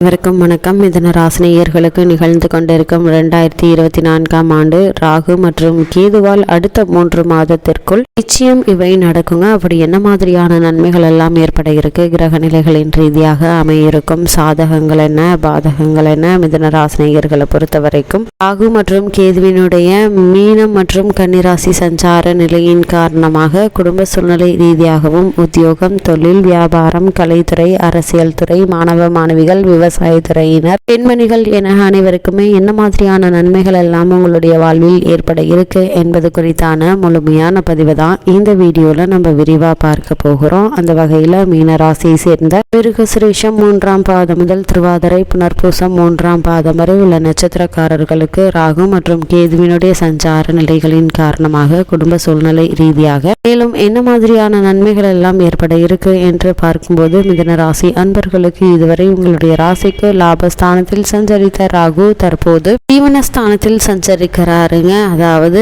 அனைவருக்கும் வணக்கம். மிதன ராசினியர்களுக்கு நிகழ்ந்து கொண்டிருக்கும் இரண்டாயிரத்தி இருபத்தி நான்காம் ஆண்டு ராகு மற்றும் கேதுவால் அடுத்த மூன்று மாதத்திற்குள் நிச்சயம் இவை நடக்குங்க. அப்படி என்ன மாதிரியான நன்மைகள் எல்லாம் ஏற்பட இருக்கு? கிரக நிலைகளின் ரீதியாக அமையிருக்கும் சாதகங்கள் என்ன? பாதகங்கள் என்ன? மிதன ராசினியர்களை பொறுத்த வரைக்கும் ராகு மற்றும் கேதுவினுடைய மீனம் மற்றும் கன்னிராசி சஞ்சார நிலையின் காரணமாக குடும்ப சூழ்நிலை ரீதியாகவும் உத்தியோகம் தொழில் வியாபாரம் கலைத்துறை அரசியல் துறை மாணவ மாணவிகள் விவசாயத்துறையினர் பெண்மணிகள் என அனைவருக்குமே என்ன மாதிரியான நன்மைகள் எல்லாம் உங்களுடைய வாழ்வில் ஏற்பட இருக்கு என்பது குறித்தான முழுமையான பதிவு தான் இந்த வீடியோல நம்ம விரிவா பார்க்க போகிறோம். அந்த வகையில மீனராசியை சேர்ந்த மிருகசுரேஷம் மூன்றாம் பாதம் முதல் திருவாதிரை புனர்பூசம் மூன்றாம் பாதம் வரை உள்ள நட்சத்திரக்காரர்களுக்கு ராகு மற்றும் கேதுவினுடைய சஞ்சார நிலைகளின் காரணமாக குடும்ப சூழ்நிலை ரீதியாக மேலும் என்ன மாதிரியான நன்மைகள் எல்லாம் ஏற்பட இருக்கு என்று பார்க்கும்போது மிதன ராசி அன்பர்களுக்கு இதுவரை உங்களுடைய ராசிக்கு லாபஸ்தானத்தில் சஞ்சரித்த ராகு தற்போது ஜீவனஸ்தானத்தில் சஞ்சரிக்கிறாருங்க. அதாவது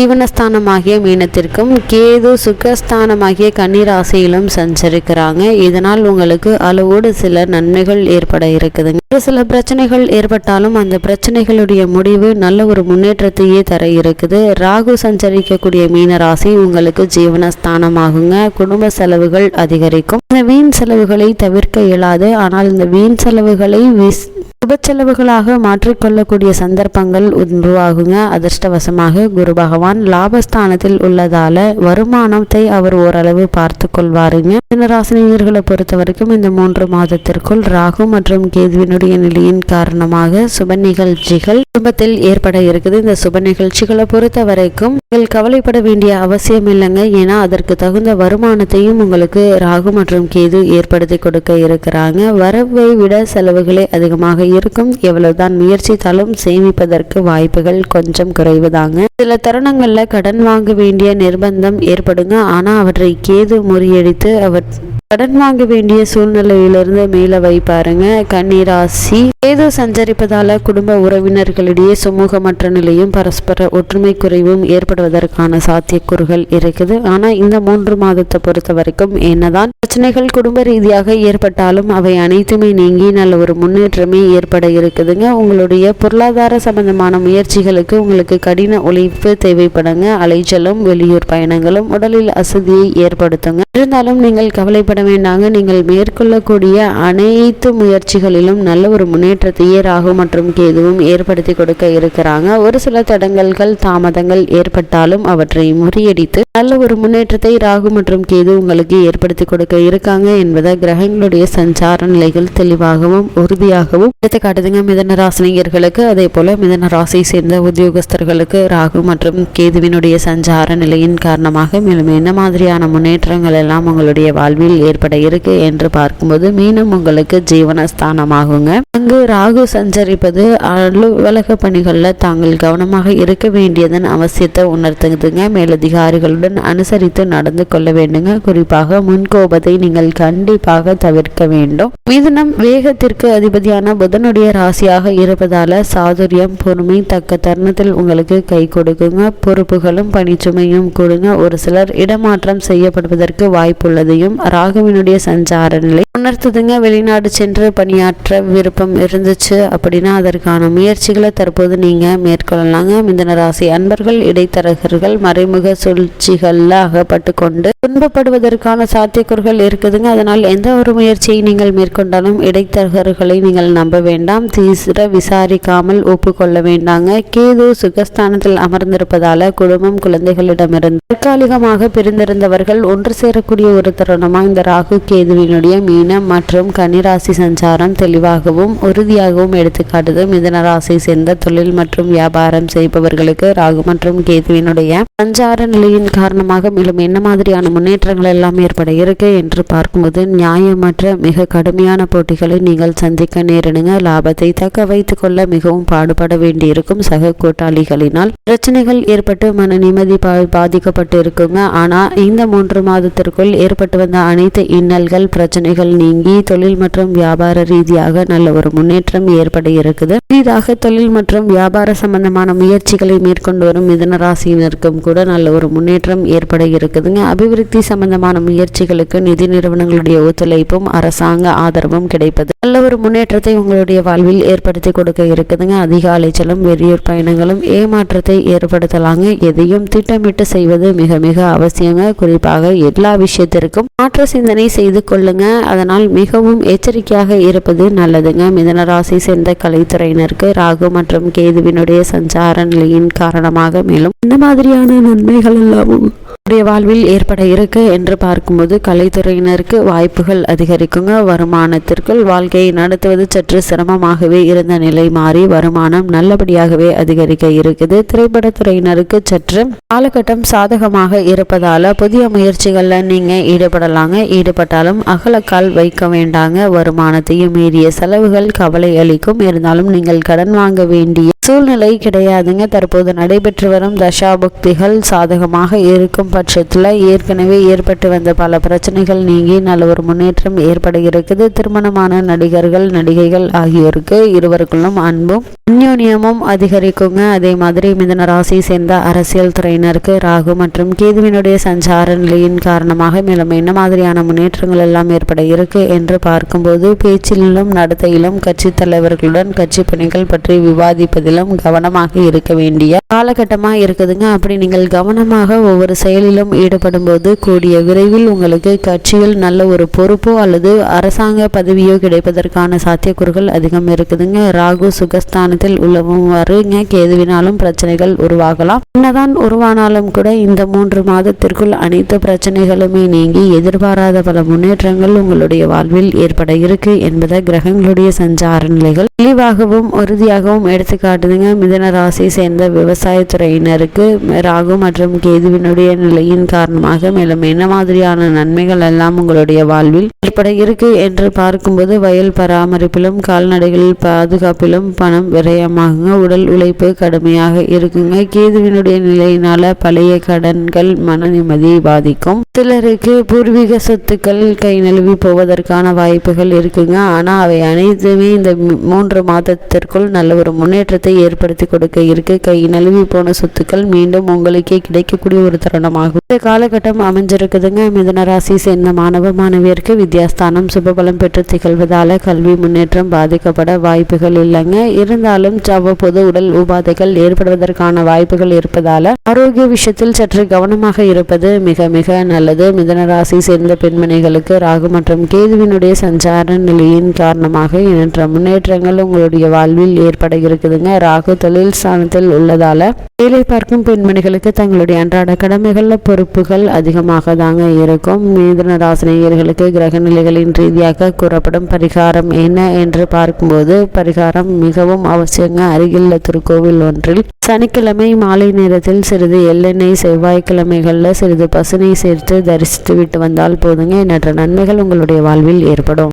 ஜீவனஸ்தானமாகிய மீனத்திற்கும் கேது சுகஸ்தானமாகிய கன்னிராசியிலும் சஞ்சரிக்கிறாங்க. இதனால் உங்களுக்கு அளவோடு சில நன்மைகள் ஏற்பட இருக்குதுங்க. ஒரு சில பிரச்சனைகள் ஏற்பட்டாலும் அந்த பிரச்சனைகளுடைய முடிவு நல்ல ஒரு முன்னேற்றத்தையே தர இருக்குது. ராகு சஞ்சரிக்கக்கூடிய மீன ராசி உங்களுக்கு ஜீவனஸ்தானமாகுங்க. குடும்ப செலவுகள் அதிகரிக்கும். இந்த வீண் செலவுகளை தவிர்க்க இயலாது. ஆனால் இந்த வீண் செலவுகளை விஸ் சுப செலவுகளாக மாற்றிக்கொள்ளக்கூடிய சந்தர்ப்பங்கள் உருவாகுங்க. அதிர்ஷ்டவசமாக குரு பகவான் லாபஸ்தானத்தில் உள்ளதால வருமானத்தை அவர் ஓரளவு பார்த்து கொள்வாருங்க. மிதனராசினியர்களை பொறுத்த வரைக்கும் இந்த மூன்று மாதத்திற்குள் ராகு மற்றும் கேதுவினுடைய நிலையின் காரணமாக சுப நிகழ்ச்சிகள் குடும்பத்தில் ஏற்பட இருக்குது. இந்த சுப நிகழ்ச்சிகளை பொறுத்த வரைக்கும் நீங்கள் கவலைப்பட வேண்டிய அவசியம் இல்லைங்க. ஏன்னா அதற்கு தகுந்த வருமானத்தையும் உங்களுக்கு ராகு மற்றும் கேது ஏற்படுத்தி கொடுக்க இருக்கிறாங்க. வரவை விட செலவுகளே அதிகமாக இருக்கும். எவ்வளவுதான் முயற்சித்தாலும் சேமிப்பதற்கு வாய்ப்புகள் கொஞ்சம் குறைவுதாங்க. சில தருணங்கள் தருணங்கள்ல கடன் வாங்க வேண்டிய நிர்பந்தம் ஏற்படுங்க. ஆனால் அவற்றை கேது முறியடித்து அவர் கடன் வாங்க வேண்டிய சூழ்நிலையிலிருந்து மீள வைப்பாருங்க கன்னிராசி கேது சஞ்சரிப்பதால குடும்ப உறவினர்களிடையே சுமூகமற்ற நிலையும் பரஸ்பர ஒற்றுமை குறைவும் ஏற்படுவதற்கான சாத்தியக்கூறுகள் இருக்குது. ஆனா இந்த மூன்று மாதத்தை பொறுத்த வரைக்கும் என்னதான் பிரச்சனைகள் குடும்ப ரீதியாக ஏற்பட்டாலும் அவை அனைத்துமே நீங்கி நல்ல ஒரு முன்னேற்றமே ஏற்பட இருக்குதுங்க. உங்களுடைய பொருளாதார சம்பந்தமான முயற்சிகளுக்கு உங்களுக்கு கடின உழைப்பு தேவை தேவைப்படுங்க அலைச்சலும் வெளியூர் பயணங்களும் உடலில் அசதியை ஏற்படுத்துங்க. இருந்தாலும் நீங்கள் கவலைப்பட வேண்டாங்க. நீங்கள் மேற்கொள்ளக்கூடிய அனைத்து முயற்சிகளிலும் நல்ல ஒரு முன்னேற்றத்தையே ராகு மற்றும் கேதுவும் ஏற்படுத்தி கொடுக்க இருக்கிறாங்க. ஒரு சில தடங்கல்கள் தாமதங்கள் ஏற்பட்டாலும் அவற்றை முறியடித்து நல்ல ஒரு முன்னேற்றத்தை ராகு மற்றும் கேது உங்களுக்கு ஏற்படுத்தி கொடுக்க இருக்காங்க என்பதை கிரகங்களுடைய சஞ்சார நிலைகள் தெளிவாகவும் உறுதியாகவும் எடுத்து காட்டுதுங்க. மிதன ராசினியர்களுக்கு அதே போல மிதன ராசியை சேர்ந்த உத்தியோகஸ்தர்களுக்கு ராகு மற்றும் கேதுவினுடைய சஞ்சார நிலையின் காரணமாக மேலும் என்ன மாதிரியான முன்னேற்றங்கள் எல்லாம் உங்களுடைய வாழ்வில் ஏற்பட இருக்கு என்று பார்க்கும்போது மீண்டும் உங்களுக்கு ஜீவனஸ்தானமாகுங்க. அங்கு ராகு சஞ்சரிப்பது அலுவலக பணிகளில் தாங்கள் கவனமாக இருக்க வேண்டியதன் அவசியத்தை உணர்த்துதுங்க. மேலதிகாரிகளுடன் அனுசரித்து நடந்து கொள்ள வேண்டுங்க. குறிப்பாக முன்கோபத்தை நீங்கள் கண்டிப்பாக தவிர்க்க வேண்டும். மிதனம் வேகத்திற்கு அதிபதியான புதனுடைய ராசியாக இருப்பதால சாதுரியம் பொறுமை தக்க தருணத்தில் உங்களுக்கு கை கொடுக்குங்க. பொறுப்புகளும் பணிச்சுமையும் கொடுங்க. ஒரு சிலர் இடமாற்றம் செய்யப்படுவதற்கு வாய்ப்புள்ளதையும் ராகுவினுடைய சஞ்சார நிலை உணர்த்துதுங்க. வெளிநாடு சென்று பணியாற்ற விருப்பம் இருந்துச்சு அப்படின்னா அதற்கான முயற்சிகளை தற்போது நீங்க மேற்கொள்ளலாங்க. மிதன ராசி அன்பர்கள் இடைத்தரகர்கள் மறைமுக சூழ்ச்சிகளில் அகப்பட்டு கொண்டு துன்பப்படுவதற்கான சாத்தியக்கூறுகள் இருக்குதுங்க. அதனால் எந்த ஒரு முயற்சியை நீங்கள் மேற்கொண்டாலும் இடைத்தரகர்களை நீங்கள் நம்ப வேண்டாம். தீவிர விசாரிக்காமல் ஒப்புக்கொள்ள வேண்டாங்க. கேது சுகஸ்தானத்தில் அமர்ந்திருப்பதால் குடும்பம் குழந்தைகளிடமிருந்து தற்காலிகமாக பிரிந்திருந்தவர்கள் ஒன்று சேரக்கூடிய ஒரு தருணமா இந்த ராகு கேதுவினுடைய மீனம் மற்றும் கன்னிராசி சஞ்சாரம் தெளிவாகவும் உறுதியாகவும் எடுத்துக்காட்டுது. மிதன ராசியை சேர்ந்த தொழில் மற்றும் வியாபாரம் செய்பவர்களுக்கு ராகு மற்றும் கேதுவினுடைய சஞ்சார நிலையின் காரணமாக மேலும் என்ன மாதிரியான முன்னேற்றங்கள் எல்லாம் ஏற்பட இருக்கு என்று பார்க்கும்போது நியாயமற்ற மிக கடுமையான போட்டிகளை நீங்கள் சந்திக்க நேரிடுங்க. லாபத்தை தக்க வைத்துக் கொள்ள மிகவும் பாடுபட வேண்டியிருக்கும் சக கூட்டாளிகளினால். பிரச்சனைகள் ஏற்பட்டு மன நிம்மதி பா பாதிக்கப்பட்டு இருக்குங்க ஆனால் இந்த மூன்று மாதத்திற்குள் ஏற்பட்டு வந்த அனைத்து இன்னல்கள் பிரச்சனைகள் நீங்கி தொழில் மற்றும் வியாபார ரீதியாக நல்ல ஒரு முன்னேற்றம் ஏற்பட இருக்குது. புதிதாக தொழில் மற்றும் வியாபார சம்பந்தமான முயற்சிகளை மேற்கொண்டு வரும் மிதனராசியினருக்கும் கூட நல்ல ஒரு முன்னேற்றம் ஏற்பட இருக்குதுங்க. அபிவிருத்தி சம்பந்தமான முயற்சிகளுக்கு நிதி நிறுவனங்களுடைய ஒத்துழைப்பும் அரசாங்க ஆதரவும் கிடைப்பது. நல்ல ஒரு முன்னேற்றத்தை உங்களுடைய வாழ்வில் ஏற்படுத்தி கொடுக்க இருக்குதுங்க. அதிக அலைச்சலும் வெளியூர் பயணங்களும் ஏமாற்றத்தை ஏற்படுத்தலாங்க. எதையும் திட்டமிட்டு செய்வது மிக மிக அவசியங்க. குறிப்பாக எல்லா விஷயத்திற்கும் மாற்ற சிந்தனை செய்து கொள்ளுங்க. அதனால் மிகவும் எச்சரிக்கையாக இருப்பது நல்லதுங்க. மிதனராசி சேர்ந்த கலைத்துறையினருக்கு ராகு மற்றும் கேதுவினுடைய சஞ்சார நிலையின் காரணமாக மேலும் இந்த மாதிரியான நன்மைகள் எல்லாமும் உடைய வாழ்வில் ஏற்பட இருக்கு என்று பார்க்கும்போது கலைத்துறையினருக்கு வாய்ப்புகள் அதிகரிக்குங்க. வருமானத்திற்குள் வாழ்க்கையை நடத்துவது சற்று சிரமமாகவே இருந்த நிலை மாறி வருமானம் நல்லபடியாகவே அதிகரிக்க இருக்குது. திரைப்படத்துறையினருக்கு சற்று காலகட்டம் சாதகமாக இருப்பதால புதிய முயற்சிகளில் நீங்கள் ஈடுபடலாங்க. ஈடுபட்டாலும் அகலக்கால் வைக்க வேண்டாங்க. வருமானத்தையும் மீறிய செலவுகள் கவலை அளிக்கும். இருந்தாலும் நீங்கள் கடன் வாங்க வேண்டிய சூழ்நிலை கிடையாதுங்க. தற்போது நடைபெற்று வரும் தசாபக்திகள் சாதகமாக இருக்கும் பட்சத்தில் ஏற்கனவே ஏற்பட்டு வந்த பல பிரச்சனைகள் நீங்கி நல்ல ஒரு முன்னேற்றம் ஏற்பட இருக்குது திருமணமான நடிகர்கள் நடிகைகள் ஆகியோருக்கு இருவருக்குள்ளும் அன்பும் அந்யோன்யமும் அதிகரிக்குங்க. அதே மாதிரி மிதன ராசியை சேர்ந்த அரசியல் துறையினருக்கு ராகு மற்றும் கேதுவினுடைய சஞ்சார நிலையின் காரணமாக மேலும் என்ன மாதிரியான முன்னேற்றங்கள் எல்லாம் ஏற்பட இருக்கு என்று பார்க்கும்போது பேச்சிலும் நடத்தையிலும் கட்சி தலைவர்களுடன் கட்சி பணிகள் பற்றி விவாதிப்பதிலும் கவனமாக இருக்க வேண்டிய காலகட்டமாக இருக்குதுங்க. அப்படி நீங்கள் கவனமாக ஒவ்வொரு செயல் செயலிலும் ஈடுபடும் போது கூடிய விரைவில் உங்களுக்கு கட்சியில் நல்ல ஒரு பொறுப்போ அல்லது அரசாங்க பதவியோ கிடைப்பதற்கான சாத்தியக்கூறுகள் அதிகம் இருக்குதுங்க. ராகு சுகஸ்தானத்தில் உள்ளவும் வருங்க. கேதுவினாலும் பிரச்சனைகள் உருவாகலாம். என்னதான் உருவானாலும் கூட இந்த மூன்று மாதத்திற்குள் அனைத்து பிரச்சனைகளுமே நீங்கி எதிர்பாராத பல முன்னேற்றங்கள் உங்களுடைய வாழ்வில் ஏற்பட இருக்கு என்பதை கிரகங்களுடைய சஞ்சார நிலைகள் தெளிவாகவும் உறுதியாகவும் எடுத்துக்காட்டுதுங்க. மிதன ராசி சேர்ந்த விவசாயத்துறையினருக்கு ராகு மற்றும் கேதுவினுடைய நிலையின் காரணமாக மேலும் என்ன மாதிரியான நன்மைகள் எல்லாம் உங்களுடைய வாழ்வில் ஏற்பட இருக்கு என்று பார்க்கும்போது வயல் பராமரிப்பிலும் கால்நடைகளில் பாதுகாப்பிலும் பணம் விரயமாக உடல் உழைப்பு கடுமையாக இருக்குங்க. கேதுவினுடைய நிலையினால பழைய கடன்கள் மன நிம்மதியை பாதிக்கும். சிலருக்கு பூர்வீக சொத்துக்கள் கை நழுவி போவதற்கான வாய்ப்புகள் இருக்குங்க. ஆனால் அவை அனைத்துமே இந்த மூன்று மாதத்திற்குள் நல்ல ஒரு முன்னேற்றத்தை ஏற்படுத்தி கொடுக்க இருக்கு. கை நழுவி போன சொத்துக்கள் மீண்டும் உங்களுக்கே கிடைக்கக்கூடிய ஒரு தருணமாக ஆகும் இந்த காலகட்டம் அமைஞ்சிருக்குதுங்க. மிதன ராசி சேர்ந்த மாணவ மாணவியருக்கு வித்யாஸ்தானம் சுபபலம் பெற்று திகழ்வதால கல்வி முன்னேற்றம் பாதிக்கப்பட வாய்ப்புகள் இல்லைங்க. இருந்தாலும் அவ்வப்போது உடல் உபாதைகள் ஏற்படுவதற்கான வாய்ப்புகள் இருப்பதால ஆரோக்கிய விஷயத்தில் சற்று கவனமாக இருப்பது மிக மிக நல்லது. மிதன ராசி சேர்ந்த பெண்மணிகளுக்கு ராகு மற்றும் கேதுவினுடைய சஞ்சார நிலையின் காரணமாக எண்ணற்ற முன்னேற்றங்கள் உங்களுடைய வாழ்வில் ஏற்பட இருக்குதுங்க. ராகு தொழில் ஸ்தானத்தில் உள்ளதால வேலை பார்க்கும் பெண்மணிகளுக்கு தங்களுடைய அன்றாட கடமைகள் கடமைகள்ல பொறுப்புகள் அதிகமாக தாங்க இருக்கும். மிதுன ராசினியர்களுக்கு கிரக நிலைகளின் ரீதியாக கூறப்படும் பரிகாரம் என்ன என்று பார்க்கும்போது பரிகாரம் மிகவும் அவசியங்க. அருகில் திருக்கோவில் ஒன்றில் சனிக்கிழமை மாலை நேரத்தில் சிறிது எள்ளெண்ணெய் செவ்வாய்க்கிழமைகளில் சிறிது பசுனை சேர்த்து தரிசித்து விட்டு வந்தால் போதுங்க. எண்ணற்ற நன்மைகள் உங்களுடைய வாழ்வில் ஏற்படும்.